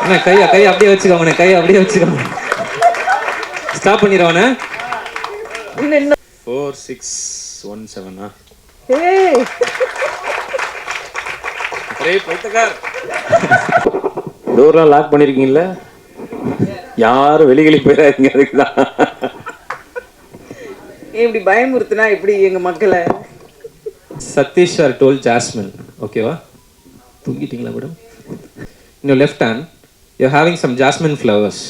அண்ணா கையை கையை அப்படியே வச்சுக்கோங்கண்ணே கையை அப்படியே வச்சுக்கோங்க ஸ்டாப் பண்ணிடுவானே ஃபோர் சிக்ஸ் ஒன் செவனா ஏய். டோர்லாம் லாக் பண்ணிருக்கீங்கல்ல? யாரும் வெளிகளி போயிடாதீங்க அதுக்கு தான் இப்படி பயமுறுத்துனா எப்படி எங்க மக்களை? சதீஷ் சார் டோல் ஜாஸ்மின் ஓகேவா தூங்கிட்டீங்களா மேடம் இன்னும் left hand you having some jasmine flowers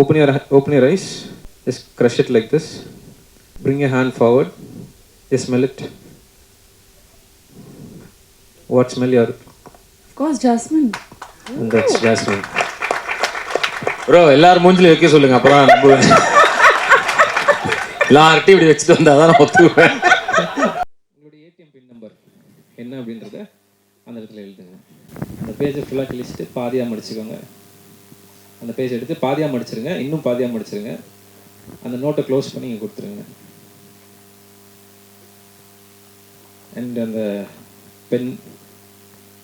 open your open your eyes just crush it like this bring your hand forward just smell it what smell your course jasmine that's jasmine bro எல்லாரும் மூஞ்சில வைக்க சொல்லுங்க. அப்புறம் நான் நம்புவேன். எல்லார்ட்டையும் இப்படி வச்சுட்டு வந்தா தான் நான் ஒத்துக்குவேன் உங்களுடைய ஏடிஎம் பின் நம்பர் என்ன அப்படின்றத அந்த இடத்துல எழுதுங்க. அந்த பேஜை ஃபுல்லாக கிழிச்சிட்டு பாதியாக மடிச்சுக்கோங்க. அந்த பேஜ் எடுத்து பாதியாக மடிச்சிருங்க. இன்னும் பாதியாக மடிச்சிருங்க. அந்த நோட்டை க்ளோஸ் பண்ணி இங்கே கொடுத்துருங்க. அண்ட் அந்த பென்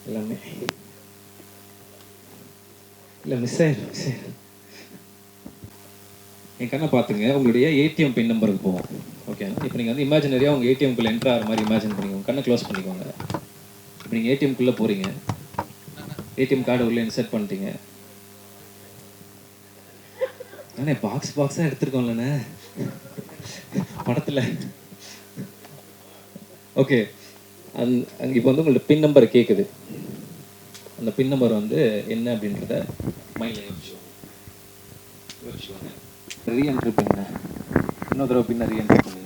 எல்லாமே. இல்லை மிஸ் ஆயிடும் மிஸ் ஆயிடும் என் கண்ணை பார்த்துங்க. உங்களுடைய ஏடிஎம் பின் நம்பருக்கு போவோம் ஓகே இப்போ நீங்கள் வந்து இமேஜினரியாக உங்கள் ஏடிஎம்குள்ளே என்ட்ரு ஆகிற மாதிரி இமேஜின் பண்ணிக்கோங்க. கண்ணை க்ளோஸ் பண்ணிக்கோங்க. இப்போ நீங்கள் ஏடிஎம்குள்ளே போகிறீங்க ஏடிஎம் கார்டு உள்ளே இன்சர்ட் பண்ணிட்டீங்க. அண்ணே பாக்ஸ் பாக்ஸாக எடுத்துருக்கோம்லண்ணே. படத்தில். ஓகே அந் அங்கே இப்போ வந்து உங்களோட பின் நம்பர் கேட்குது அந்த பின் நம்பர் வந்து என்ன அப்படின்றத மைண்டில் யோசிச்சுவோம் ரீஎன்ட்ரி பின்ன இன்னொரு தடவை பின்ன ரீஎன்ட்ரி பண்ணி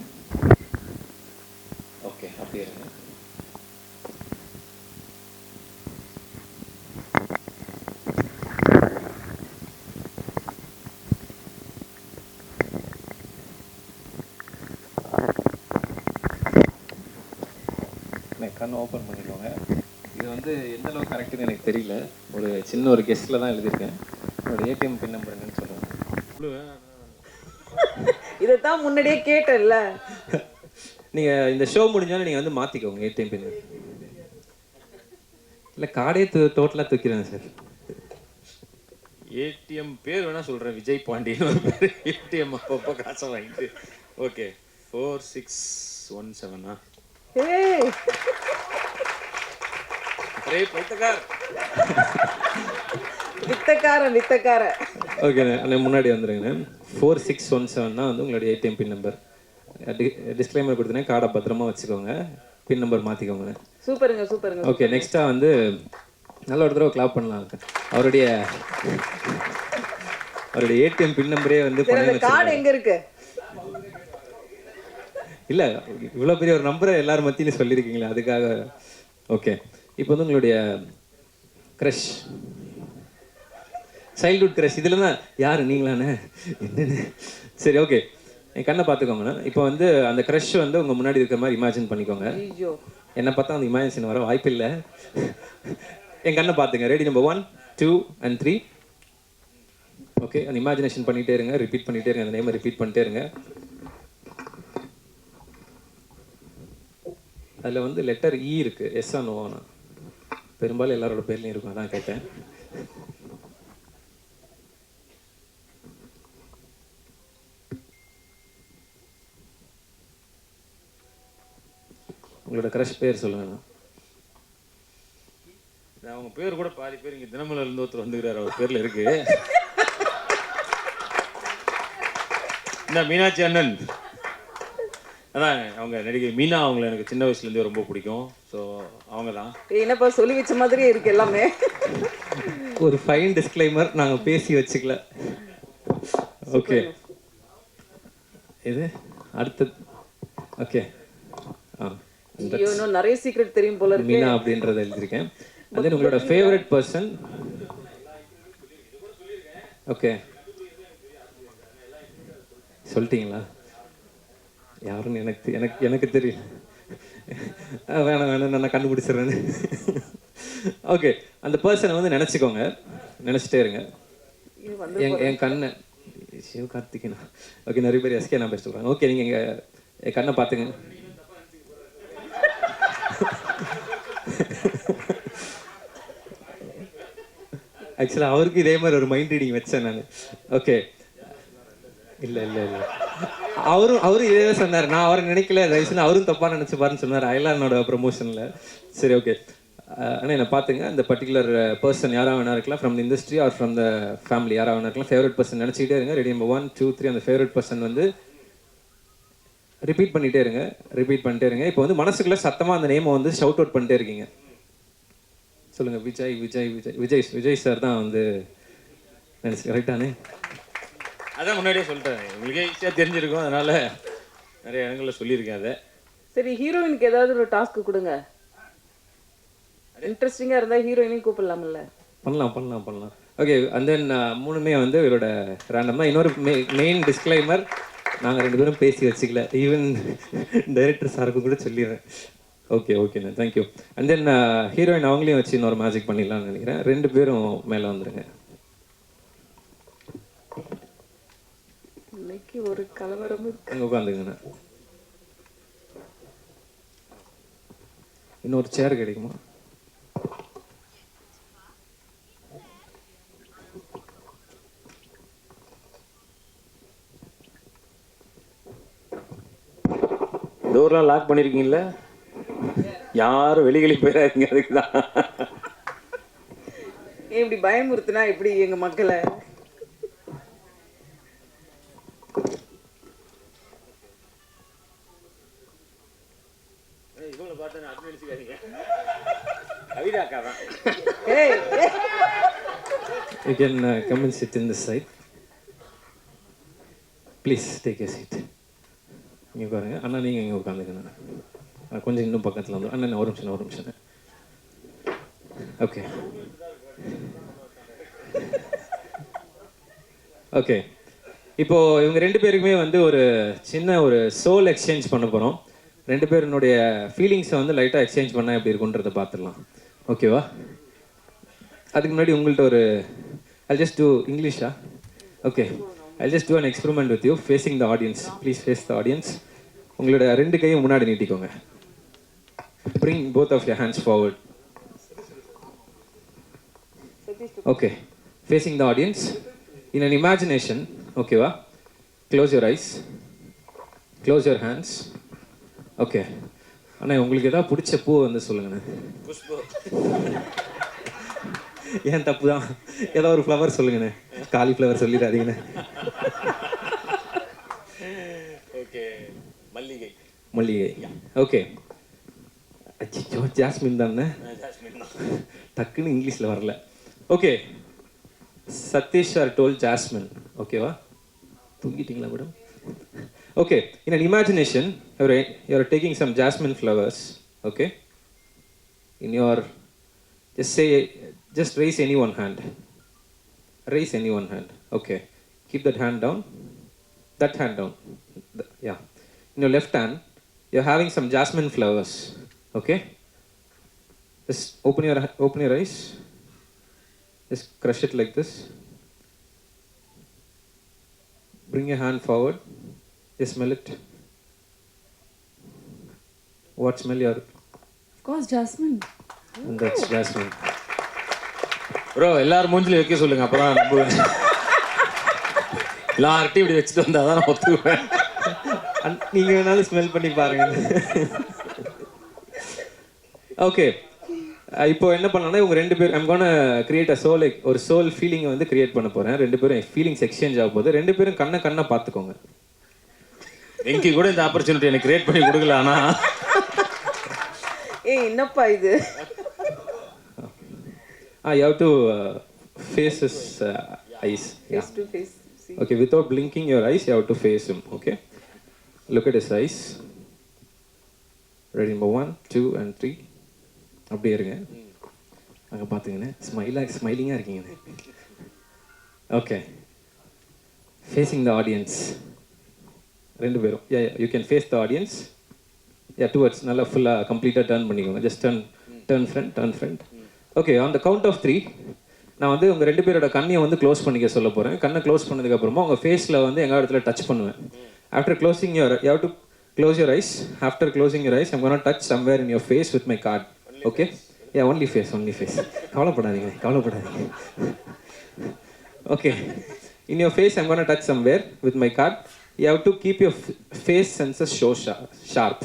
ஓகே அப்படியே இருங்க கண்ணு ஓப்பன் பண்ணிக்கோங்க. இது வந்து எந்த அளவுக்கு கரெக்டுன்னு எனக்கு தெரியல. ஒரு சின்ன ஒரு கெஸ்ட்டில் தான் எழுதியிருக்கேன். என்னோட ஏடிஎம் பின் நம்பர் என்னன்னு சொல்லுங்கள் இதைத்தான் முன்னாடியே கேட்டேன்ல. நீங்கள் இந்த ஷோ முடிஞ்சாலும் நீங்கள் வந்து மாற்றிக்கோங்க ஏடிஎம் பின் இல்லை கார்டே தூ டோட்டலாக தூக்கிறேன் சார் ஏடிஎம் பேர் வேணா சொல்கிறேன் விஜய் பாண்டியன் ஒரு பேர். ஏடிஎம் அப்பப்போ காசை வாங்கிட்டு. ஓகே ஃபோர் சிக்ஸ் ஒன் செவனா ஏய்! அரே பைத்தக்கார் வித்தக்காரன் வித்தக்காரன். ஓகே அண்ணே முன்னாடி வந்துருங்க ஃபோர் சிக்ஸ் ஒன் செவன் தான் வந்து உங்களுடைய ஏடிஎம் பின் நம்பர் டிஸ்க்ளைமர் கொடுத்தனே கார்டை பத்திரமா வச்சுக்கோங்க. பின் நம்பர் மாற்றிக்கோங்க சூப்பருங்க சூப்பருங்க ஓகே நெக்ஸ்ட்டாக வந்து நல்ல ஒரு தடவை கிளாப் பண்ணலாம். அவருடைய அவருடைய ஏடிஎம் பின் நம்பரே வந்து கார்டு எங்க இருக்கு? இல்லை இவ்வளோ பெரிய ஒரு நம்பரை எல்லாரும் மத்தியிலும் சொல்லியிருக்கீங்களே அதுக்காக. ஓகே இப்போ வந்து உங்களுடைய க்ரஷ் சைல்ட்ஹுட் க்ரஷ் இதில் தான் யார்? நீங்களாண்ணே என்னன்னு? சரி ஓகே என் கண்ணை பார்த்துக்கோங்கண்ணா இப்போ வந்து அந்த க்ரஷ் வந்து உங்கள் முன்னாடி இருக்கிற மாதிரி இமேஜின் பண்ணிக்கோங்க. என்னை பார்த்தா அந்த இமேஜின் வர வாய்ப்பில்லை என் கண்ணை பார்த்துங்க. Ready number one two and three okay அந்த இமேஜினேஷன் பண்ணிகிட்டே இருங்க. ரிப்பீட் பண்ணிகிட்டே இருங்க. அந்த நேமை ரிப்பீட் பண்ணிட்டே இருங்க. அதில் வந்து லெட்டர் இ இருக்குது எஸ் ஆ நோவானா பெரும்பாலும் எல்லாரோட பேர்லையும் இருக்கும். அதான் கேட்டேன். உங்களோட க்ரஷ் பேர் சொல்லுங்கண்ணா அவங்க பேர் கூட பாதி பேர் இங்கே தினமலர் இருந்து ஒருத்தர் வந்துக்கிறார். அவர் பேரில் இருக்கு. என்ன மீனாட்சி அண்ணன்? அதான் அவங்க நடிகை மீனா அவங்கள எனக்கு சின்ன வயசுலேருந்தே ரொம்ப பிடிக்கும். ஸோ அவங்க தான் என்னப்பா சொல்லி வச்ச மாதிரியே இருக்கு எல்லாமே. ஒரு ஃபைன் டிஸ்க்ளைமர் நாங்கள் பேசி வச்சுக்கல. ஓகே இது அடுத்தது ஓகே ஆ. ஐயோ இன்னும் நிறைய சீக்ரெட் தெரியும் போல இருக்கு. மீனா அப்படின்றத எழுதியிருக்கேன். then உங்களோட ஃபேவரட் பர்சன் ஓகே சொல்லிட்டீங்களா? யாருன்னு எனக்கு எனக்கு எனக்கு தெரியல. அஹ் வேணாம் வேணாம் நான் கண்டுபிடிச்சிடுறேன்னு ஓகே அந்த பர்சனை வந்து நினச்சிக்கோங்க. நினச்சிட்டே இருங்க. என் என் கண்ணை சிவகார்த்திகேனா ஓகே நிறைய பேர் எஸ்கே நான் பேச சொல்கிறாங்க ஓகே நீங்கள் எங்கள் என் கண்ணை பார்த்துங்க. ஆக்சுவலாக அவருக்கு இதே மாதிரி ஒரு மைண்ட் ரீடிங் வச்சேன் நான். ஓகே இல்லை இல்லை இல்லை. அவரும் அவரும் இதே தான் சொன்னார். நான் அவரை நினைக்கல தயவுசெய்து அவரும் தப்பாக நினச்சிப்பாருன்னு சொன்னார். அயலானோட ப்ரொமோஷனில் சரி ஓகே ஆனால் என்ன பார்த்துங்க. அந்த பர்டிகுலர் பர்சன் யாராக வேணா இருக்கலாம். From the industry or from the family யாராக வேணா இருக்கலாம். ஃபேவரட் பர்சன் நினச்சிக்கிட்டே இருங்க. Ready number one two three அந்த ஃபேவரட் பர்சன் வந்து ரிப்பீட் பண்ணிட்டே இருங்க. ரிப்பீட் பண்ணிட்டே இருங்க. இப்போ வந்து மனசுக்குள்ள சத்தமாக அந்த நேமை வந்து ஷவுட் அவுட் பண்ணிட்டே இருக்கீங்க. சொல்லுங்க விஜய் விஜய் விஜய். விஜய் விஜய் சார் தான் வந்து நினச்சி கரெக்டானே அதான் முன்னாடியே சொல்லிட்டேன். உங்களுக்கே ஈஸியாக தெரிஞ்சிருக்கும். அதனால நிறைய இடங்களில் சொல்லியிருக்கேன் அதை. சரி ஹீரோயினுக்கு ஏதாவது ஒரு டாஸ்க் கொடுங்க. இன்ட்ரெஸ்டிங்கா இருந்தா ஹீரோயினையும் கூப்பிடலாம்ல. பண்ணலாம் பண்ணலாம் பண்ணலாம். ஓகே அண்ட் தென் மூணுமே வந்து இவரோட ரேண்டம் தான். இன்னொரு மெயின் டிஸ்க்ளைமர் நாங்கள் ரெண்டு பேரும் பேசி வச்சுக்கல. ஈவன் டைரக்டர் சாருக்கு கூட சொல்லிடுறேன். ஓகே ஓகேண்ணா தேங்க்யூ அண்ட் தென் ஹீரோயின் அவங்களையும் வச்சு இன்னொரு மேஜிக் பண்ணிடலாம்னு நினைக்கிறேன். ரெண்டு பேரும் மேலே வந்துருங்க. இன்னைக்கு ஒரு கலவரம். அங்கே உட்காந்துங்கண்ணா இன்னொரு சேர் கிடைக்குமா? டோர்லாம் லாக் பண்ணியிருக்கீங்களா யாரும் வெளிகளி போயிடாதீங்க அதுக்கு தான் ஏன் இப்படி பயமுறுத்துனா எப்படி எங்க மக்களை. You can uh, come and sit in this side. Please take a seat நீங்கள் உட்காருங்க அண்ணா நீங்கள் இங்கே உட்காந்துக்கண்ணா அஹ் கொஞ்சம் இன்னும் பக்கத்தில் வந்து அண்ணா ஒரு நிமிஷம் ஒரு நிமிஷம் ஓகே ஓகே இப்போ இவங்க ரெண்டு பேருக்குமே வந்து ஒரு சின்ன ஒரு சோல் எக்ஸ்சேஞ்ச் பண்ண போகிறோம் ரெண்டு பேருனுடைய ஃபீலிங்ஸை வந்து லைட்டாக எக்ஸ்சேஞ்ச் பண்ணால் எப்படி இருக்குன்றதை பார்த்துடலாம் ஓகேவா அதுக்கு முன்னாடி உங்கள்கிட்ட ஒரு I just do இங்கிலீஷா okay I just do an experiment with you facing the audience please face the audience உங்களோட ரெண்டு கையும் முன்னாடி நீட்டிக்கோங்க. Bring both of your hands forward okay facing the audience in an imagination ஓகேவா close your eyes close your hands okay அண்ணா உங்களுக்கு ஏதாவது பிடிச்ச பூ வந்து சொல்லுங்கண்ணே. ஏன் தப்பு தான் ஏதோ ஒரு ஃப்ளவர் சொல்லுங்கண்ணே. காலிஃப்ளவர் சொல்லிடாதீங்கண்ணே. ஓகே மல்லிகை. மல்லிகை. ஓகே. அச்சிச்சோ ஜாஸ்மின் தானே? டக்குன்னு இங்கிலீஷில் வரல. ஓகே. சதீஷ் சார் டோல் ஜாஸ்மின். ஓகேவா? தூங்கிட்டீங்களா madam? Okay. In an imagination your you're taking some jasmine flowers okay in your just say just raise any one hand. Raise any one hand. Okay. Keep that hand down. That hand down. Th- yeah. In your left hand you're having some jasmine flowers. Okay? Just open your open your eyes. Just crush it like this. Bring your hand forward. Just smell it. What smell you're Of course, Jasmine. and that's oh. jasmine bro எல்லாரும் மூஞ்சில வைக்க சொல்லுங்க அப்பதான் நம்புவேன். எல்லார்ட்டையும் இப்படி வச்சுட்டு வந்தா தான் நான் ஒத்துக்குவேன். அன்- நீங்க வேணாலும் ஸ்மெல் பண்ணி பாருங்க. ஓகே இப்போ என்ன பண்ணலாம்னா இவங்க ரெண்டு பேர் I'm gonna create a soul ஒரு சோல் ஃபீலிங்கை வந்து கிரியேட் பண்ண போறேன். ரெண்டு பேரும் ஃபீலிங்ஸ் எக்ஸ்சேஞ்ச் ஆக போகுது. ரெண்டு பேரும் கண்ணை கண்ணை பார்த்துக்கோங்க. வெங்கி கூட இந்த ஆப்பர்ச்சுனிட்டி எனக்கு கிரியேட் பண்ணி கொடுக்கல ஆனா. ஏய் என்னப்பா இது? ஆ you have to face is eyes face to face Okay, without blinking your eyes, you have to face him. Okay, look at his eyes. Ready, number one, two, and three. அப்படியே இருங்க. அங்கே பார்த்துங்கண்ணே ஸ்மைலாக ஸ்மைலிங்காக இருக்கீங்கண்ணே ஓகே ஃபேஸிங் த ஆடியன்ஸ் ரெண்டு பேரும். Yeah you can face the audience yeah towards நல்லா ஃபுல்லாக கம்ப்ளீட்டாக டர்ன் பண்ணிக்கோங்க. Just turn turn front turn front okay on the count of three நான் வந்து உங்கள் ரெண்டு பேரோட கண்ணியை வந்து க்ளோஸ் பண்ணிக்க சொல்ல போகிறேன் கண்ணை க்ளோஸ் பண்ணதுக்கப்புறமா உங்கள் ஃபேஸில் வந்து எங்கள் இடத்துல டச் பண்ணுவேன். After closing your you have to close your eyes after closing your eyes I'm gonna touch somewhere in your face with my card okay a only face only face கவலைப்படாதீங்க கவலைப்படாதீங்க. Okay in your face I'm gonna touch somewhere with my card you have to keep your face senses show sharp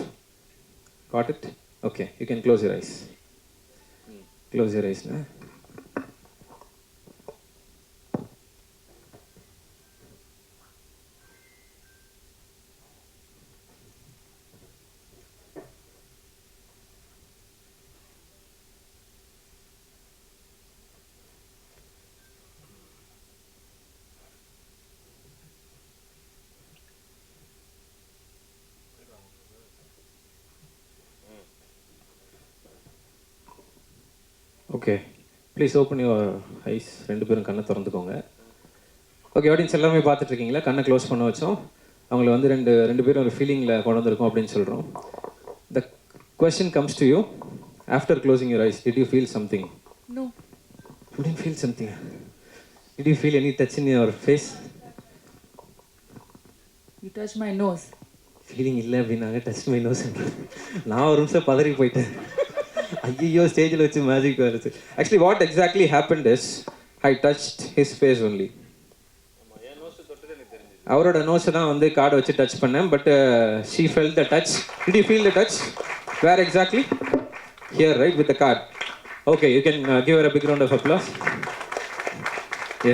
got it okay you can close your eyes close your okay please open your eyes ரெண்டு பேரும் கண்ணை திறந்துக்கோங்க. Okay audience எல்லாமே பார்த்துட்டு இருக்கீங்களா கண்ணை close பண்ண வச்சோம். அவங்கள வந்து ரெண்டு ரெண்டு பேரும் ஒரு ஃபீலிங்கில் கொண்டு வந்திருக்கோம் அப்படின்னு சொல்கிறோம் the question comes to you after closing your eyes did you feel something. You tend feel something did you feel any touch in your face You touched my nose. ஃபீலிங் இல்லை அப்படின்னாங்க. டச் மை நோஸ் நான் ஒரு நிமிஷம் பதறி போயிட்டேன். ஐயோ ஸ்டேஜில் வச்சு மேஜிக் வருது. Actually what exactly happen is I touched his face only அவரோட நோஸை தான் வந்து கார்டை வச்சு டச் பண்ணேன் but she fell the touch did you feel the touch where exactly here right with the card okay you can give a big round of applause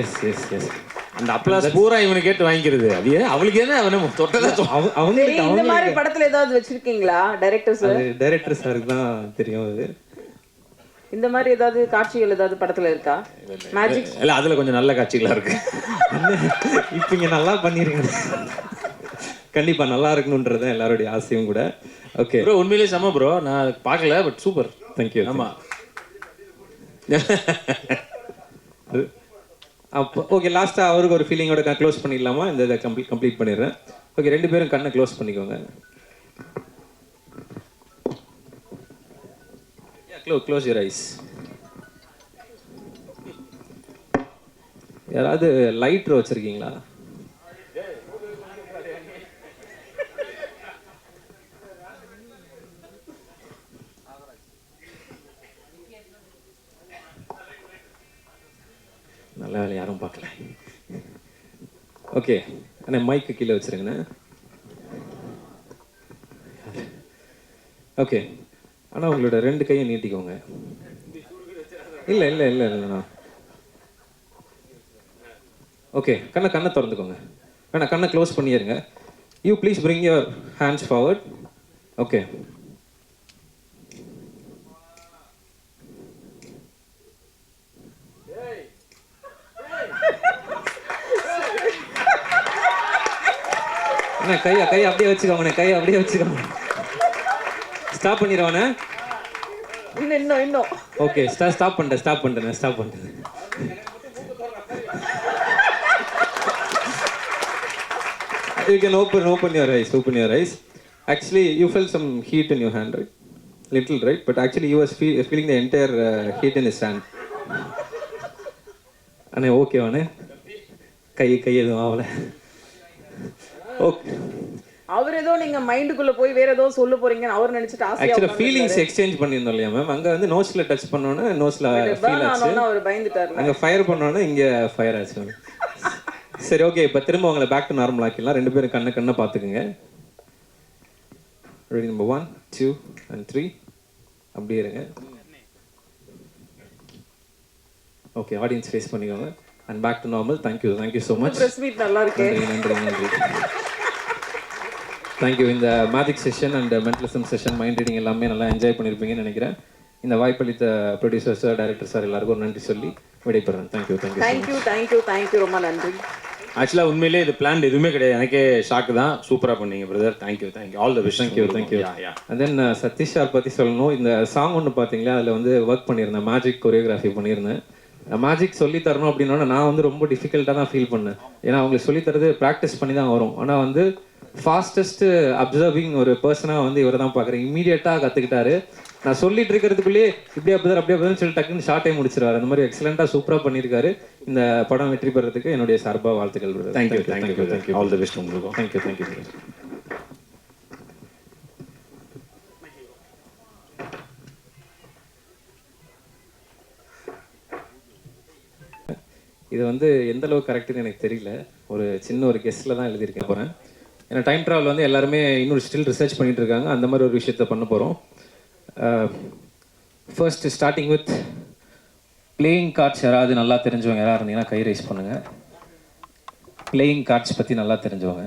yes yes yes அந்த applause பூரா இவனை கேட்டு வாங்கிக்கிறது. அது ஏன் அவளுக்கு என்ன அவனை? தொட்டதா அவங்க சரி இந்த மாதிரி படத்துல ஏதாவது வச்சிருக்கீங்களா? டைரக்டர்ஸ் அது டைரக்டர் சாருக்கு தான் தெரியும் அது. இந்த மாதிரி ஏதாவது காட்சிகள் ஏதாவது படத்துல இருக்கா? மேஜிக் இல்ல அதுல கொஞ்சம் நல்ல காட்சிகளா இருக்கு. இப்போ இங்கே நல்லா பண்ணிருங்க. கண்டிப்பா நல்லா இருக்கணுன்றது தான் எல்லாருடைய ஆசையும் கூட. ஓகே ப்ரோ உண்மையிலேயே செம ப்ரோ நான் பார்க்கல பட் சூப்பர் தேங்க்யூ ஆமா. அப்போ ஓகே லாஸ்ட்டாக அவருக்கு ஒரு ஃபீலிங்கோட க்ளோஸ் பண்ணிடலாமா? இந்த இதை கம்ப்ளீட் கம்ப்ளீட் பண்ணிடுறேன். ஓகே ரெண்டு பேரும் கண்ணை க்ளோஸ் பண்ணிக்கோங்க. க்ளோ க்ளோஸ் யூர் ஐஸ் யாராவது லைட்ரு வச்சுருக்கீங்களா? நல்ல வேலை யாரும் பார்க்கல. ஓகே அண்ணா மைக்கு கீழே வச்சுருங்கண்ணே. ஓகே ஆனால் உங்களோட ரெண்டு கையும் நீட்டிக்கோங்க. இல்லை இல்லை இல்லை இல்லைண்ணா ஓகே கண்ணை கண்ணை திறந்துக்கோங்க. வேணா கண்ணை க்ளோஸ் பண்ணிடுங்க you please bring your hands forward okay அண்ணா கையை கையை அப்படியே வச்சுக்கோங்கண்ணே கையை அப்படியே வச்சுக்கோங்க ஸ்டாப் பண்ணிடுவானே இன்னும் இன்னும் இன்னும் ஓகே ஸ்டா ஸ்டாப் பண்ணிட்டேன் ஸ்டாப் பண்ணிட்டேன் stop you can open open your eyes open your eyes actually you felt some heat in your hand right little right but actually you was feel, feeling the entire uh, heat in his hand அண்ணே okay அண்ணே கை கை எதுவும் ஆகல okay அவர் ஏதோ நீங்க மைண்டுக்குள்ள போய் வேற ஏதோ சொல்ல போறீங்கன்னு அவர் நினைச்சிட்டு ஆசையா ஆக்சுவலாக ஃபீலிங்ஸ் எக்ஸ்சேஞ்ச் பண்ணியிருந்தோம் இல்லையா மேம் அங்கே வந்து நோஸில் டச் பண்ணோன்னே நோஸில் ஃபீல் ஆச்சு. அவர் பயந்துட்டாரு. அங்கே ஃபயர் பண்ணோன்னே இங்கே ஃபயர் ஆச்சு சரி ஓகே இப்போ திரும்ப உங்களை பேக் டு நார்மல் ஆக்கிடலாம். ரெண்டு பேரும் கண்ணை கண்ணை பார்த்துக்குங்க. Ready number one two and three அப்படியே இருங்க. ஓகே ஆடியன்ஸ் ஃபேஸ் பண்ணிக்கோங்க. And back to normal thank you thank you so much நல்லா இருக்கு. நன்றி நன்றி. தேங்க்யூ இந்த magic session and mentalism session mind reading எல்லாமே நல்லா என்ஜாய் பண்ணியிருப்பீங்கன்னு நினைக்கிறேன். இந்த வாய்ப்பளித்த ப்ரொடியூசர் சார் டைரக்டர் சார் எல்லாருக்கும் ஒரு நன்றி சொல்லி விடைபெறேன் thank you thank you thank you thank you thank you ரொம்ப நன்றி. ஆக்சுவலா உண்மையிலேயே இது பிளான் எதுவுமே கிடையாது. எனக்கே ஷாக்கு தான். சூப்பரா பண்ணீங்க brother thank you thank you all the best thank you thank you and then Satish sir பற்றி சொல்லணும். இந்த சாங் ஒன்று பார்த்தீங்களா? அதில் வந்து ஒர்க் பண்ணியிருந்தேன். மேஜிக் கொரியோகிராஃபி பண்ணியிருந்தேன். மேஜிக் சொல்லி தரணும் அப்படின்னா நான் வந்து ரொம்ப டிஃபிகல்ட்டாக தான் ஃபீல் பண்ணேன். ஏன்னா அவங்களுக்கு சொல்லி தரது ப்ராக்டிஸ் பண்ணி தான் வரும். ஆனால் வந்து ஃபாஸ்டஸ்ட் அப்சர்விங் ஒரு பர்சனாக வந்து இவரை தான் பார்க்குறேன். இமீடியட்டாக கற்றுக்கிட்டாரு நான் சொல்லிட்டு இருக்கிறதுக்குள்ளேயே இப்படியே அப்படிதான் அப்படியே அப்படிதான் சொல்லி டக்குன்னு ஷார்ட்டே முடிச்சிருவாரு. அந்த மாதிரி எக்ஸலண்ட்டாக சூப்பராக பண்ணியிருக்காரு. இந்த படம் வெற்றி பெறதுக்கு என்னுடைய சார்பாக வாழ்த்துக்கள் thank you thank you thank you all the best உங்களுக்கும் தேங்க்யூ தேங்க்யூ இது வந்து எந்த அளவுக்கு கரெக்டுன்னு எனக்கு தெரியல. ஒரு சின்ன ஒரு கெஸ்ட்டில் தான் எழுதியிருக்கேன் போகிறேன் ஏன்னா டைம் ட்ராவல் வந்து எல்லாருமே இன்னொரு ஸ்டில் ரிசர்ச் பண்ணிட்டு இருக்காங்க. அந்த மாதிரி ஒரு விஷயத்த பண்ண போகிறோம் first starting with playing cards யாராவது நல்லா தெரிஞ்சவங்க யாராவது இருந்தீங்கன்னா கை ரைஸ் பண்ணுங்கள் பிளேயிங் கார்ட்ஸ் பற்றி நல்லா தெரிஞ்சவங்க.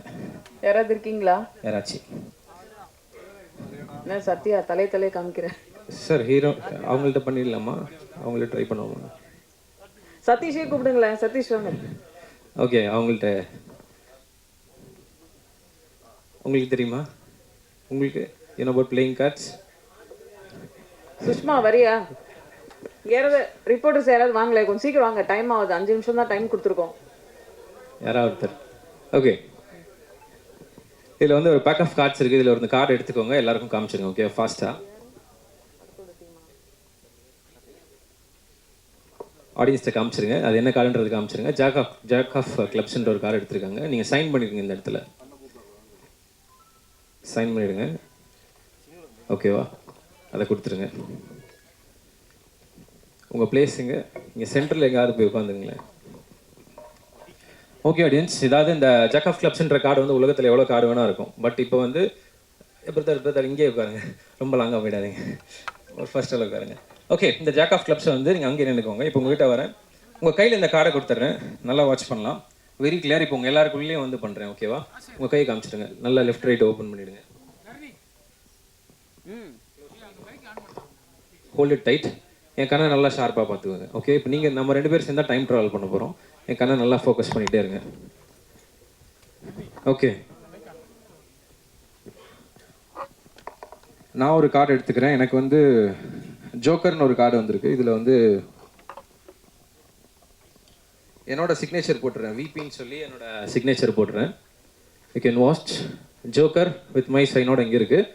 யாராவது இருக்கீங்களா? யாராச்சும் என்ன சத்யா தலை தலை காமிக்கிறேன் சார் ஹீரோ அவங்கள்ட்ட பண்ணிடலாமா? அவங்கள்ட்ட ட்ரை பண்ணுவோமா சதீஷே கூப்பிடுங்களேன். சதீஷ் வாங்க. ஓகே அவங்கள்ட்ட. உங்களுக்கு தெரியுமா? உங்களுக்கு என்ன அபவுட் பிளேயிங் கார்ட்ஸ் சுஷ்மா வரியா? யாராவது ரிப்போர்ட்டர்ஸ் யாராவது வாங்கல? கொஞ்சம் சீக்கிரம் வாங்க. டைம் ஆகுது. அஞ்சு நிமிஷம் தான் டைம் கொடுத்துருக்கோம். யாராவது ஒருத்தர்? ஓகே இதில் வந்து ஒரு பேக் ஆஃப் கார்ட்ஸ் இருக்குது இதில் ஒரு கார்டு எடுத்துக்கோங்க. எல்லாருக்கும் காமிச்சிருங்க ஓகே ஃபாஸ்ட்டாக ஆடியன்ஸ்ட்டை காமிச்சிருங்க அது என்ன கார்டுன்றது காமிச்சிருங்க ஜாக் ஆஃப் ஜாக் ஆஃப் கிளப்ஸ்ன்ற ஒரு கார்டு எடுத்திருக்காங்க. நீங்கள் சைன் பண்ணிடுங்க இந்த இடத்துல. சைன் பண்ணிடுங்க. ஓகேவா அதை கொடுத்துருங்க. உங்கள் பிளேஸுங்க இங்கே சென்டரில் எங்கேயாவது போய் உட்காந்துங்களேன் ஓகே ஆடியன்ஸ் இதாவது இந்த ஜக் ஆஃப் கிளப்ஸ்ன்ற கார்டு வந்து உலகத்தில் எவ்வளோ கார்டு வேணா இருக்கும். பட் இப்போ வந்து பிரதர் பிரதர் இங்கே உட்காருங்க. ரொம்ப லாங்காக போயிடாதீங்க. ஒரு ஃபர்ஸ்ட் அளவு உட்காருங்க. ஓகே இந்த ஜாக் ஆஃப் கிளப்ஸை வந்து நீங்கள் அங்கே நின்றுக்கோங்க இப்போ உங்ககிட்ட வரேன். உங்கள் கையில் இந்த கார்டை கொடுத்துட்றேன். நல்லா வாட்ச் பண்ணலாம். வெரி கிளியர் இப்போ உங்கள் எல்லாருக்குள்ளேயும் வந்து பண்ணுறேன் ஓகேவா உங்கள் கையை காமிச்சிடுங்க. நல்லா லெஃப்ட் ரைட் ஓப்பன் பண்ணிவிடுங்க ஹோல்ட் இட் டைட் என் கண்ணை நல்லா ஷார்ப்பாக பார்த்துக்கோங்க ஓகே இப்போ நீங்கள் நம்ம ரெண்டு பேரும் சேர்ந்தால் டைம் ட்ராவல் பண்ண போகிறோம் என் கண்ணை நல்லா ஃபோக்கஸ் பண்ணிகிட்டே இருங்க. ஓகே நான் ஒரு கார்டு எடுத்துக்கிறேன். எனக்கு வந்து ஜோக்கர்னு ஒரு கார்டு வந்திருக்கு. இதில் வந்து என்னோட சிக்னேச்சர் போட்டுறேன். விபின்னு சொல்லி என்னோட சிக்னேச்சர் போட்டுறேன். You can watch joker with my சைனோட இங்கே இருக்குது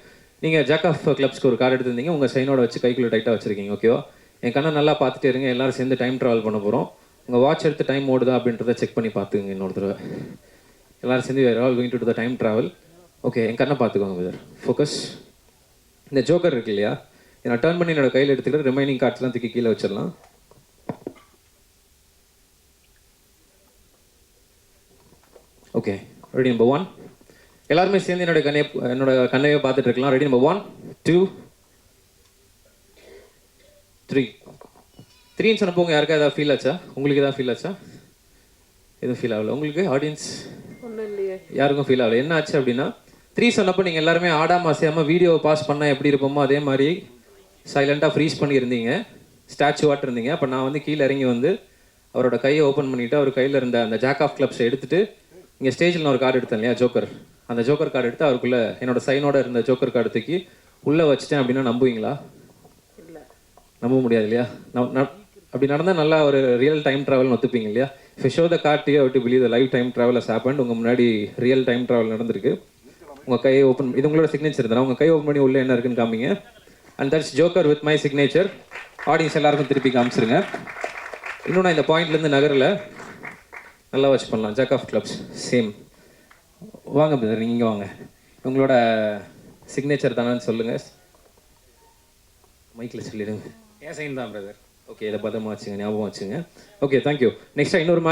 நீங்கள் ஜாக் ஆஃப் கிளப்ஸ்க்கு ஒரு கார்டு எடுத்திருந்தீங்க. உங்கள் சைனோட வச்சு கைக்குள்ளே டைட்டாக வச்சுருக்கீங்க ஓகேவா என் கண்ணை நல்லா பார்த்துட்டே இருங்க. எல்லாரும் சேர்ந்து டைம் ட்ராவல் பண்ண போகிறோம் உங்கள் வாட்ச் எடுத்து டைம் ஓடுதா அப்படின்றத செக் பண்ணி பார்த்துங்க இன்னொரு தடவை. எல்லோரும் சேர்ந்து வேறு all going to the time travel okay என் கண்ணை பார்த்துக்கோங்க விதர் ஃபோக்கஸ் இந்த ஜோக்கர் இருக்கு இல்லையா? நான் டர்ன் பண்ணி என்னோட கையில் எடுத்துக்கிட்டு ரிமைனிங் கார்ட்ஸ்லாம் தூக்கி கீழே வச்சிடலாம். ஓகே ரெடி நம்பர் ஒன் எல்லாருமே சேர்ந்து என்னோட கண்ணையை என்னோட கண்ணையை பார்த்துட்டு இருக்கலாம். Ready number one two three த்ரீன்னு சொன்னப்போ உங்க யாருக்கா ஏதாவது ஃபீல் ஆச்சா? உங்களுக்கு ஏதாவது ஃபீல் ஆச்சா? எதுவும் ஃபீல் ஆகல. உங்களுக்கு ஆடியன்ஸ் யாருக்கும் ஃபீல் ஆகல. என்ன ஆச்சு அப்படின்னா த்ரீ சொன்னப்போ நீங்கள் எல்லாருமே ஆடாம அசையாம வீடியோவை பாஸ் பண்ணால் எப்படி இருப்போமோ அதே மாதிரி சைலண்டாக ஃப்ரீஸ் பண்ணியிருந்தீங்க. ஸ்டாச்சுவாட் இருந்தீங்க அப்போ நான் வந்து கீழே இறங்கி வந்து அவரோட கையை ஓப்பன் பண்ணிவிட்டு அவர் கையில் இருந்த அந்த ஜாக் ஆஃப் கிளப்ஸை எடுத்துட்டு இங்கே ஸ்டேஜில் நான் ஒரு கார்டு எடுத்தேன் இல்லையா ஜோக்கர் அந்த ஜோக்கர் கார்டு எடுத்து அவருக்குள்ள என்னோட சைனோட இருந்த ஜோக்கர் கார்டு தூக்கி உள்ளே வச்சுட்டேன் அப்படின்னா நம்புவீங்களா? நம்ப முடியாது இல்லையா? அப்படி நடந்தால் நல்லா ஒரு ரியல் டைம் ட்ராவல்னு ஒத்துப்பீங்க இல்லையா? இப்போ show the card you to believe the live time travel has happen உங்கள் முன்னாடி ரியல் டைம் ட்ராவல் நடந்திருக்கு. உங்கள் கையை ஓப்பன் இது உங்களோட சிக்னேச்சர் தானே? உங்கள் கை ஓப்பன் பண்ணி உள்ளே என்ன இருக்குன்னு காமிங்க. And that's joker with my signature audience எல்லாருக்கும் திருப்பி காமிச்சிருங்க. இன்னும் நான் இந்த பாயிண்ட்லேருந்து நகரில். நல்லா வச்சு பண்ணலாம். ஜாக் ஆஃப் கிளப்ஸ் சேம் வாங்க பிரதர் நீங்கள் வாங்க. உங்களோட சிக்னேச்சர் தானேன்னு சொல்லுங்கள் மைக்கில் சொல்லிடுங்க. என் சைன் தான் பிரதர் ஓகே இதை பத்திரமா வச்சுங்க. ஞாபகம் வச்சுங்க. ஓகே தேங்க்யூ நெக்ஸ்ட் இன்னொரு